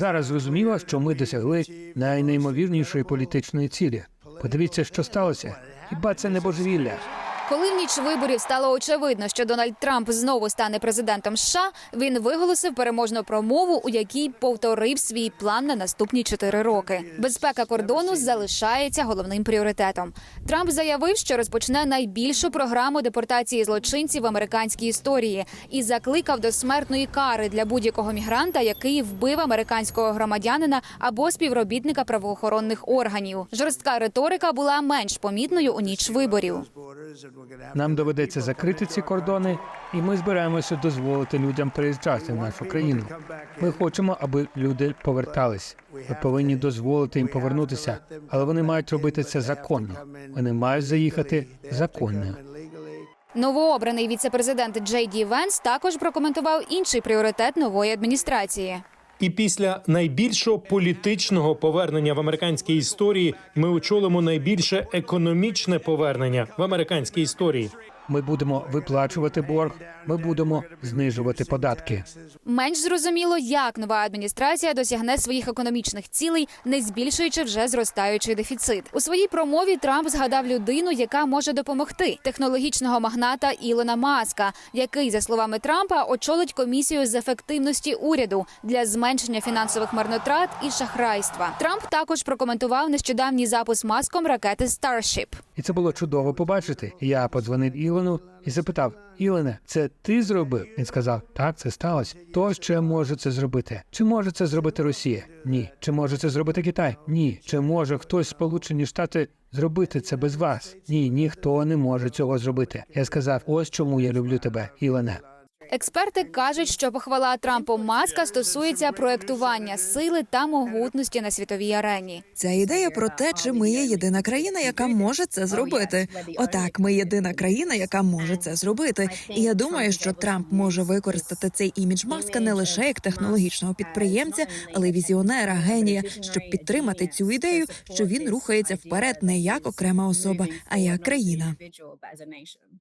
Зараз зрозуміло, що ми досягли найнеймовірнішої політичної цілі. Подивіться, що сталося. Хіба це не божевілля? Коли в ніч виборів стало очевидно, що Дональд Трамп знову стане президентом США, він виголосив переможну промову, у якій повторив свій план на наступні чотири роки. Безпека кордону залишається головним пріоритетом. Трамп заявив, що розпочне найбільшу програму депортації злочинців в американській історії і закликав до смертної кари для будь-якого мігранта, який вбив американського громадянина або співробітника правоохоронних органів. Жорстка риторика була менш помітною у ніч виборів. Нам доведеться закрити ці кордони, і ми збираємося дозволити людям приїжджати в нашу країну. Ми хочемо, аби люди повертались. Ми повинні дозволити їм повернутися, але вони мають робити це законно. Вони мають заїхати законно. Новообраний віцепрезидент Джей Ді Венс також прокоментував інший пріоритет нової адміністрації. І після найбільшого політичного повернення в американській історії ми очолимо найбільше економічне повернення в американській історії. Ми будемо виплачувати борг, ми будемо знижувати податки. Менш зрозуміло, як нова адміністрація досягне своїх економічних цілей, не збільшуючи вже зростаючий дефіцит. У своїй промові Трамп згадав людину, яка може допомогти технологічного магната Ілона Маска, який, за словами Трампа, очолить комісію з ефективності уряду для зменшення фінансових марнотрат і шахрайства. Трамп також прокоментував нещодавній запуск маском ракети Starship. І це було чудово побачити. Я подзвонив Ілону і запитав: Ілене, це ти зробив? Він сказав: Так, це сталося. Хто ще може це зробити? Чи може це зробити Росія? Ні. Чи може це зробити Китай? Ні. Чи може хтось Сполучені Штати зробити це без вас? Ні, ніхто не може цього зробити. Я сказав: ось чому я люблю тебе, Ілене. Експерти кажуть, що похвала Трампу маска стосується проектування сили та могутності на світовій арені. Ця ідея про те, чи ми є єдина країна, яка може це зробити. Отак, ми єдина країна, яка може це зробити. І я думаю, що Трамп може використати цей імідж маска не лише як технологічного підприємця, але й візіонера, генія, щоб підтримати цю ідею, що він рухається вперед не як окрема особа, а як країна.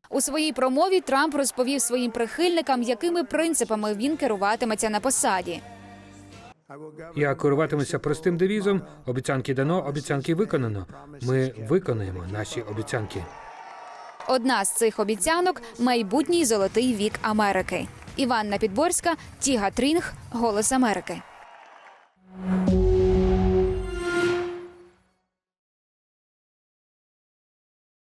У своїй промові Трамп розповів своїм прихильникам, якими принципами він керуватиметься на посаді. Я керуватимуся простим девізом: обіцянки дано, обіцянки виконано. Ми виконаємо наші обіцянки. Одна з цих обіцянок майбутній золотий вік Америки. Іванна Підборська, Тіга Трінг, Голос Америки.